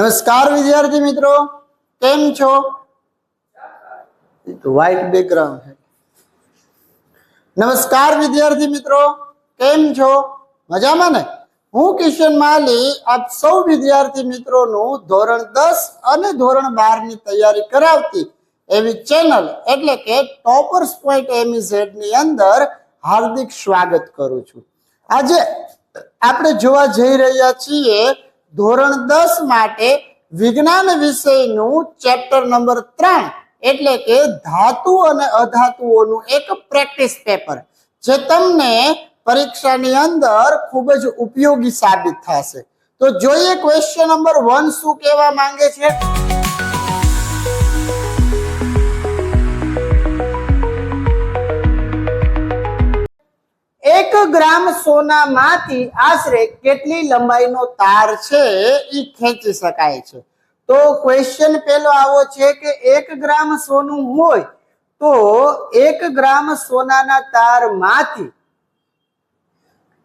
નમસ્કાર વિદ્યાર્થી મિત્રો, કેમ છો? વ્હાઈટ બેકગ્રાઉન્ડ નમસ્કાર વિદ્યાર્થી મિત્રો, કેમ છો? મજામાં ને? હું કિશન માલી, આપ સૌ વિદ્યાર્થી મિત્રોનું ધોરણ દસ અને ધોરણ બારની તૈયારી કરાવતી એવી ચેનલ, એટલે કે ટોપર્સ પોઈન્ટ એમઈઝેડની અંદર હાર્દિક સ્વાગત કરું છું. આજે આપણે જોવા જઈ રહ્યા છીએ ધોરણ દસ માટે વિજ્ઞાન વિષયનું ચેપ્ટર નંબર ત્રણ, એટલે કે ધાતુ અને અધાતુઓનું એક પ્રેક્ટિસ પેપર જે તમને પરીક્ષાની અંદર ખૂબ જ ઉપયોગી સાબિત થશે. તો જોઈએ ક્વેશ્ચન નંબર વન શું કહેવા માંગે છે? ગ્રામ સોનામાંથી આશરે કેટલી લંબાઈનો તાર છે એ ખેંચી શકાય છે? તો ક્વેશ્ચન પેલો આવો છે કે એક ગ્રામ સોનું હોય તો એક ગ્રામ સોનાના તારમાંથી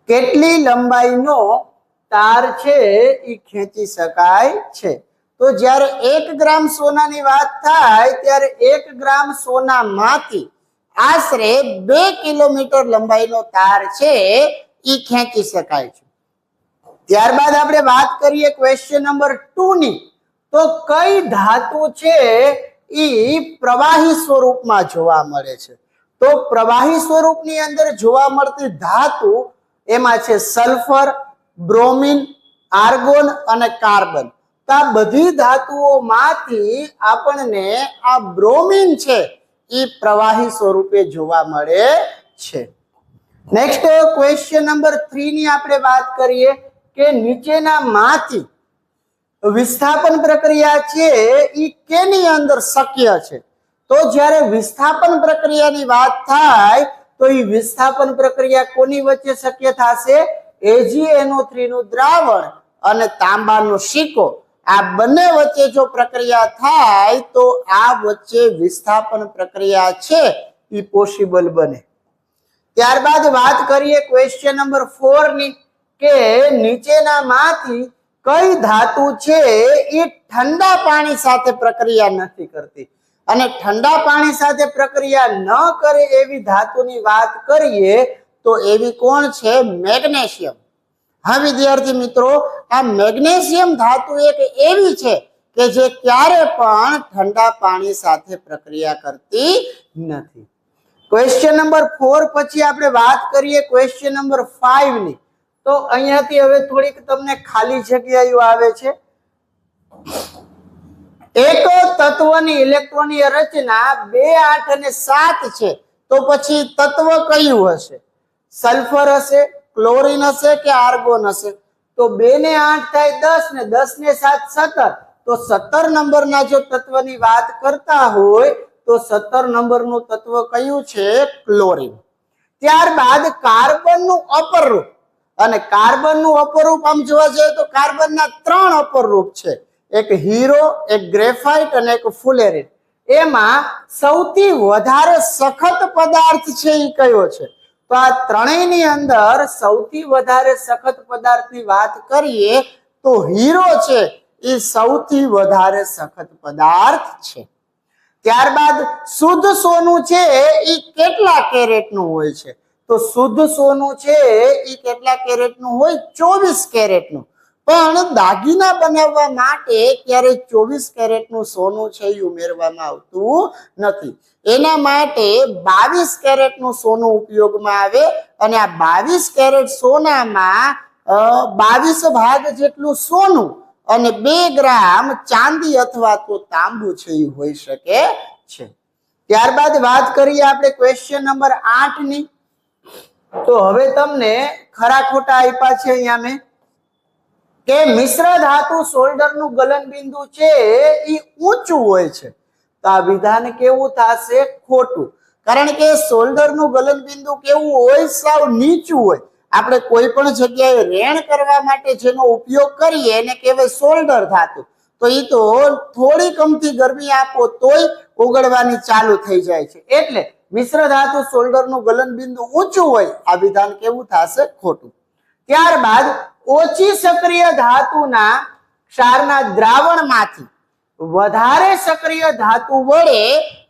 કેટલી લંબાઈનો તાર છે એ ખેંચી શકાય છે? તો જ્યારે એક ગ્રામ સોનાની વાત થાય, ત્યારે એક ગ્રામ સોનામાંથી આશરે બે કિલોમીટર લંબાઈનો તાર છે એ ખેંચી શકાય છે. ત્યારબાદ આપણે વાત કરીએ ક્વેશ્ચન નંબર ટુ ની. તો કઈ ધાતુ છે એ પ્રવાહી સ્વરૂપમાં જોવા મળે છે? તો પ્રવાહી સ્વરૂપની અંદર જોવા મળતી ધાતુ એમાં છે સલ્ફર, બ્રોમિન, આર્ગોન અને કાર્બન. આ બધી ધાતુઓમાંથી આપણને આ બ્રોમિન છે એ પ્રવાહી સ્વરૂપે જોવા મળે છે. નેક્સ્ટ ક્વેશ્ચન નંબર થ્રી ની આપણે વાત કરીએ કે નીચેના માંથી વિસ્થાપન પ્રક્રિયા છે એ કેની અંદર શક્ય છે? તો જ્યારે વિસ્થાપન પ્રક્રિયાની વાત થાય તો એ વિસ્થાપન પ્રક્રિયા કોની વચ્ચે શક્ય થશે? AgNO3 નું દ્રાવણ અને તાંબાનો સિક્કો આ બંને વચ્ચે જો પ્રક્રિયા થાય તો આ વચ્ચે વિસ્થાપન પ્રક્રિયા છે એ પોસિબલ બને. ત્યારબાદ વાત કરીએ ક્વેશ્ચન નંબર ફોરની કે નીચેનામાંથી કઈ ધાતુ છે એ ઠંડા પાણી સાથે પ્રક્રિયા નથી કરતી. અને ઠંડા પાણી સાથે પ્રક્રિયા ન કરે એવી ધાતુની વાત કરીએ તો એવી કોણ છે? મેગ્નેશિયમ. હા, વિદ્યાર્થી મિત્રો, આ મેગ્નેશિયમ ધાતુ એક એવી છે કે જે ક્યારે પણ ઠંડા પાણી સાથે પ્રક્રિયા કરતી નથી. ક્વેશ્ચન નંબર ફોર પછી આપણે વાત કરીએ ક્વેશ્ચન નંબર ફાઈવની. તો અહીંયાથી હવે થોડીક તમને ખાલી જગ્યાઓ આવે છે. એક તત્વની ઇલેક્ટ્રોનીય રચના બે, આઠ અને સાત છે. તો પછી તત્વ કયું હશે? સલ્ફર હશે ક્લોરીન હશે કે આર્ગોન હશે? તો બે ને આઠ થાય દસ ને દસ ને સાત સત્તર. તો સત્તર નંબરના જો તત્વની વાત કરતા હોય, તો સત્તર નંબરનું તત્વ કયું છે? ક્લોરીન. ત્યારબાદ કાર્બનનું અપરરૂપ. અને કાર્બનનું અપરૂપ આમ જોવા જઈએ તો કાર્બનના ત્રણ અપરૂપ છે. એક હીરો, એક ગ્રેફાઇટ અને એક ફુલેરિન. એમાં સૌથી વધારે સખત પદાર્થ છે એ કયો છે? તો આ ત્રણેયની અંદર સૌથી વધારે સખત પદાર્થની વાત કરીએ તો હીરો છે, એ સૌથી વધારે સખત પદાર્થ છે. ત્યારબાદ શુદ્ધ સોનું છે, એ કેટલા કેરેટનું હોય છે? તો શુદ્ધ સોનું છે, એ કેટલા કેરેટનું હોય? ચોવીસ કેરેટનું. પણ દાગીના બનાવવા માટે ક્યારે ચોવીસ કેરેટનું સોનું છે એ ઉમેરવામાં આવતું નથી. એના માટે બાવીસ કેરેટનું સોનું ઉપયોગમાં આવે અને આ બાવીસ કેરેટ સોનામાં બાવીસ ભાગ જેટલું સોનું અને બે ગ્રામ ચાંદી અથવા તો તાંબુ છે એ હોઈ શકે છે. ત્યારબાદ વાત કરીએ આપણે ક્વેશ્ચન નંબર આઠની તો હવે તમને ખરા ખોટા આપ્યા છે અહીંયા મેં. કે મિશ્ર ધાતુ શોલ્ડરનું ગલન બિંદુ છે એ ઊંચું હોય છે. તો આ વિધાન કેવું થશે? ખોટું. કારણ કે શોલ્ડરનું ગલન બિંદુ કેવું હોય? સાવ નીચું હોય. આપણે કોઈ પણ જગ્યાએ રેણ કરવા માટે જેનો ઉપયોગ કરીએ, એને કહેવાય શોલ્ડર ધાતુ. તો એ તો થોડી કમથી ગરમી આપો તોય ઓગળવાની ચાલુ થઈ જાય છે. એટલે મિશ્ર ધાતુ શોલ્ડરનું ગલન બિંદુ ઊંચું હોય, આ વિધાન કેવું થશે? ખોટું. ત્યારબાદ ઓછી સક્રિય ધાતુના ક્ષારના દ્રાવણમાંથી વધારે સક્રિય ધાતુ વડે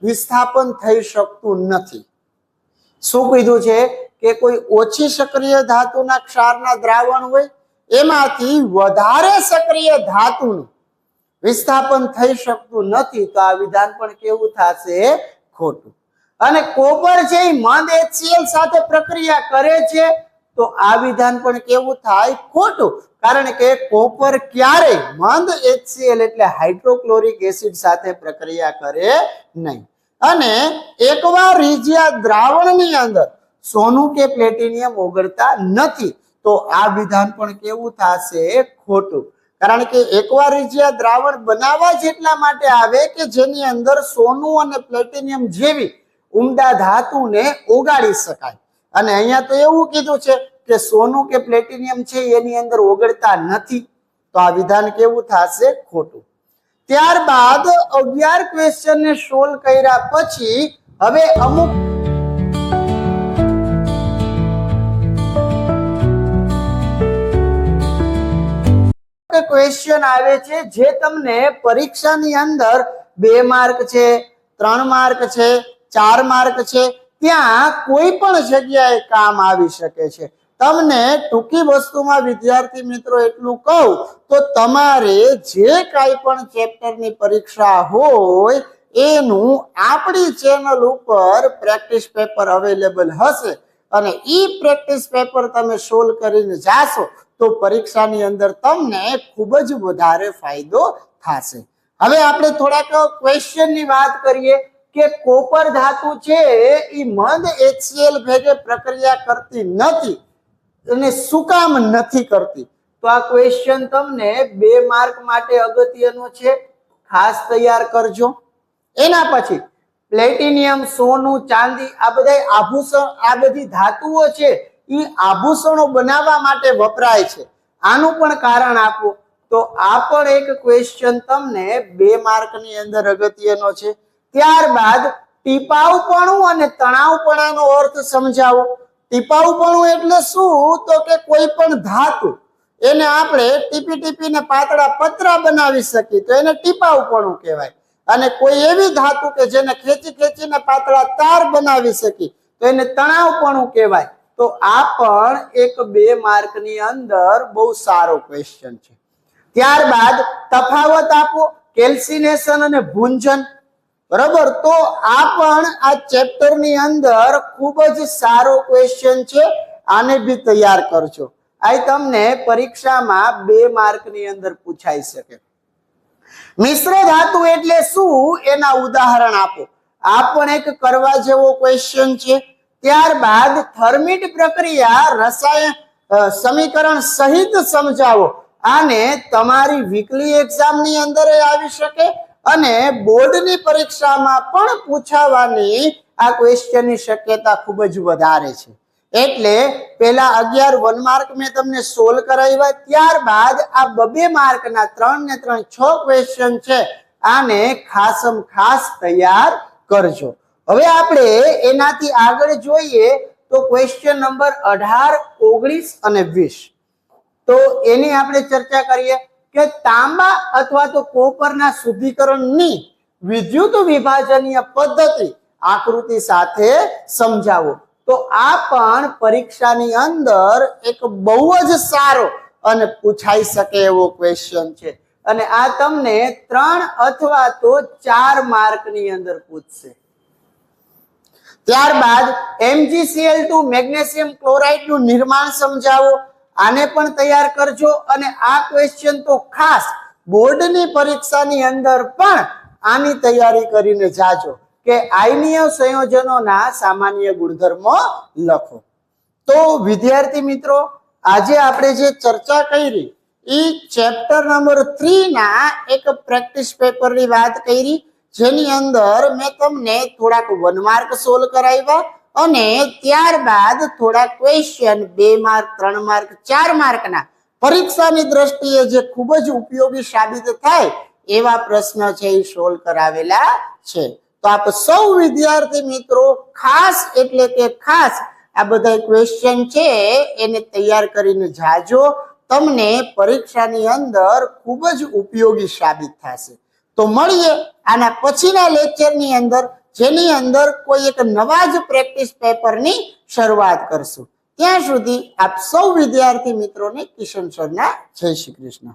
વિસ્થાપન થઈ શકતું નથી. શું કીધું છે કે કોઈ ઓછી સક્રિય ધાતુના ક્ષારના દ્રાવણ હોય, એમાંથી વધારે સક્રિય ધાતુનું વિસ્થાપન થઈ શકતું નથી, તો આ વિધાન પણ કેવું થશે? ખોટું. અને કોપર છે એ મંદ એચસીએલ સાથે પ્રક્રિયા કરે છે તો આ વિધાન પણ કેવું થાય? ખોટું. કારણ કે કોપર ક્યારેય મંદ એચસીએલ એટલે હાઇડ્રોક્લોરિક એસિડ સાથે પ્રક્રિયા કરે નહીં. અને એકવાર રીજિયા દ્રાવણની અંદર સોનું કે પ્લેટિનિયમ ઓગળતા નથી, તો આ વિધાન પણ કેવું થશે? ખોટું. કારણ કે એકવાર રીજિયા દ્રાવણ બનાવવા જેટલા માટે આવે કે જેની અંદર સોનું અને પ્લેટિનિયમ જેવી ઉમદા ધાતુને ઓગાળી શકાય. અને અહીંયા તો એવું કીધું છે કે સોનું કે પ્લેટિનિયમ છે એની અંદર ઓગળતા નથી. તો આ વિધાન કેવું થશે? ખોટું. ત્યારબાદ અગિયાર ક્વેશ્ચન ને સોલ્વ કર્યા પછી હવે અમુક ક્વેશ્ચન આવે છે જે તમને પરીક્ષાની અંદર બે માર્ક છે, ત્રણ માર્ક છે, ચાર માર્ક છે ત્યાં કોઈ પણ જગ્યાએ કામ આવી શકે છે. તમને ટૂંકી વસ્તુમાં વિદ્યાર્થી મિત્રો એટલું કહું, તો તમારે જે કાંઈ પણ ચેપ્ટરની પરીક્ષા હોય, એનું આપણી ચેનલ ઉપર પ્રેક્ટિસ પેપર અવેલેબલ હશે. અને એ પ્રેક્ટિસ પેપર તમે સોલ્વ કરીને જાશો, તો પરીક્ષાની અંદર તમને ખૂબ જ વધારે ફાયદો થશે. હવે આપણે થોડાક ક્વેશ્ચનની વાત કરીએ. કે કોપર ધાતુ છે એ મંદ એચસીએલ ભેગે પ્રક્રિયા કરતી નથી અને શું કામ નથી કરતી? તો આ ક્વેશ્ચન તમને બે માર્ક માટે અગત્યનો છે. ખાસ તૈયાર કરજો. એના પછી પ્લેટિનિયમ, સોનું, ચાંદી આ બધા આભૂષણ, આ બધી ધાતુઓ છે એ આભૂષણો બનાવવા માટે વપરાય છે. આનું પણ કારણ આપો. તો આ પણ એક ક્વેશ્ચન તમને બે માર્કની અંદર અગત્યનો છે. ત્યારબાદ ટીપાવપણું અને તણાવપણાનો અર્થ સમજાવો. ટીપાવપણું એટલે શું? તો કે કોઈ પણ ધાતુ, એને આપણે ટીપી ટીપીને પાતળા પતરા બનાવી શકીએ. તો એને ટીપાવપણું કહેવાય. અને કોઈ એવી ધાતુ કે જેને ખેંચી ખેંચીને પાતળા તાર બનાવી શકી તો એને તણાવપણું કહેવાય. તો આ પણ એક બે માર્કની અંદર બહુ સારો ક્વેશ્ચન છે. ત્યારબાદ તફાવત આપો, કેલ્સિનેશન અને ભૂંજન. બરાબર? તો આ પણ આ ચેપ્ટરની અંદર ખૂબ જ સારો ક્વેશ્ચન છે. આને બી તૈયાર કરજો. આ તમને પરીક્ષામાં બે માર્કની અંદર પૂછાઈ શકે. મિશ્ર ધાતુ એટલે શું? એના ઉદાહરણ આપો. આ પણ એક કરવા જેવો ક્વેશ્ચન છે. ત્યારબાદ થર્મિટ પ્રક્રિયા રસાયણ સમીકરણ સહિત સમજાવો. આને તમારી વીકલી એક્ઝામની અંદર આવી શકે. અને બોર્ડની પરીક્ષામાં પણ પૂછાવાની આ ક્વેશ્ચનની શક્યતા ખૂબ જ વધારે છે. એટલે પેલા અગિયાર વન માર્ક મેં તમને સોલ્વ કરાવ્યા, ત્યારબાદ આ બબે માર્કના ત્રણ ને ત્રણ છ ક્વેશ્ચન છે, આને ખાસમ ખાસ તૈયાર કરજો. હવે આપણે એનાથી આગળ જોઈએ તો ક્વેશ્ચન નંબર અઢાર, ઓગણીસ અને વીસ. તો એની આપણે ચર્ચા કરીએ. કે તાંબા અથવા તો કોપરના શુદ્ધિકરણની વિદ્યુત વિભાજનીય પદ્ધતિ આકૃતિ સાથે સમજાવો. તો આ પણ પરીક્ષાની અંદર એક બહુ જ સારો અને પૂછાઈ શકે એવો ક્વેશ્ચન છે. અને આ તમને ત્રણ અથવા તો ચાર માર્કની અંદર પૂછશે. ત્યારબાદ એમજીસીએલ ટુ મેગ્નેશિયમ ક્લોરાઇડનું નિર્માણ સમજાવો. આને પણ તૈયાર કરજો અને આ ક્વેશ્ચન તો ખાસ બોર્ડની પરીક્ષાની અંદર પણ આની તૈયારી કરીને જાજો કે આયનીય સંયોજનોના સામાન્ય ગુણધર્મો લખો. તો વિદ્યાર્થી મિત્રો, આજે આપણે જે ચર્ચા કરી, એ ચેપ્ટર નંબર થ્રી ના એક પ્રેક્ટિસ પેપરની વાત કરી, જેની અંદર મેં તમને થોડાક વન માર્ક સોલ્વ કરાવ્યા અને ત્યારબાદ થોડા ક્વેશ્ચન બે માર્ક ત્રણ માર્ક ચાર માર્કના પરીક્ષાની દ્રષ્ટિએ જે ખૂબ જ ઉપયોગી સાબિત થાય એવા પ્રશ્ન છે એ સોલ્વ કરાવેલા છે. તો આપ સૌ વિદ્યાર્થી મિત્રો, ખાસ એટલે કે ખાસ આ બધા ક્વેશ્ચન છે એને તૈયાર કરીને જાજો. તમને પરીક્ષાની અંદર ખૂબ જ ઉપયોગી સાબિત થશે. તો મળીએ આના પછીના લેક્ચરની અંદર. જેની અંદર કોઈ એક નવા જ પ્રેક્ટિસ પેપરની શરૂઆત કરશું. ત્યાં સુધી આપ સૌ વિદ્યાર્થી મિત્રોને કિશન સરના જય શ્રી કૃષ્ણ.